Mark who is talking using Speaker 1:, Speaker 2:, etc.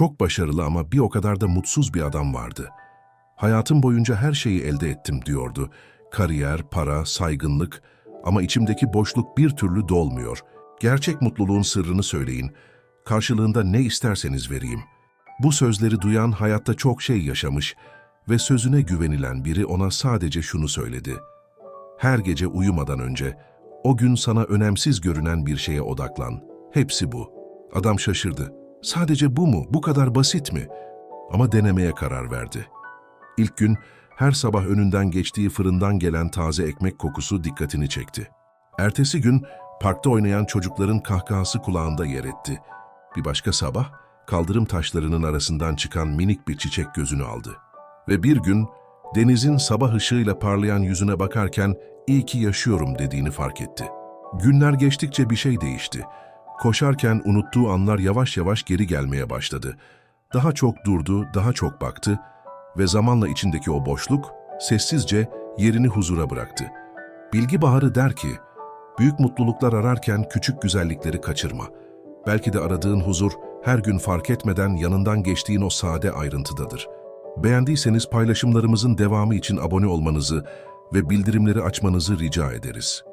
Speaker 1: Çok başarılı ama bir o kadar da mutsuz bir adam vardı. Hayatım boyunca her şeyi elde ettim diyordu. Kariyer, para, saygınlık ama içimdeki boşluk bir türlü dolmuyor. Gerçek mutluluğun sırrını söyleyin. Karşılığında ne isterseniz vereyim. Bu sözleri duyan hayatta çok şey yaşamış ve sözüne güvenilen biri ona sadece şunu söyledi. Her gece uyumadan önce o gün sana önemsiz görünen bir şeye odaklan. Hepsi bu. Adam şaşırdı. Sadece bu mu? Bu kadar basit mi? Ama denemeye karar verdi. İlk gün her sabah önünden geçtiği fırından gelen taze ekmek kokusu dikkatini çekti. Ertesi gün parkta oynayan çocukların kahkahası kulağında yer etti. Bir başka sabah kaldırım taşlarının arasından çıkan minik bir çiçek gözünü aldı. Ve bir gün denizin sabah ışığıyla parlayan yüzüne bakarken iyi ki yaşıyorum dediğini fark etti. Günler geçtikçe bir şey değişti. Koşarken unuttuğu anlar yavaş yavaş geri gelmeye başladı. Daha çok durdu, daha çok baktı ve zamanla içindeki o boşluk sessizce yerini huzura bıraktı. Bilgi Baharı der ki, büyük mutluluklar ararken küçük güzellikleri kaçırma. Belki de aradığın huzur her gün fark etmeden yanından geçtiğin o sade ayrıntıdadır. Beğendiyseniz paylaşımlarımızın devamı için abone olmanızı ve bildirimleri açmanızı rica ederiz.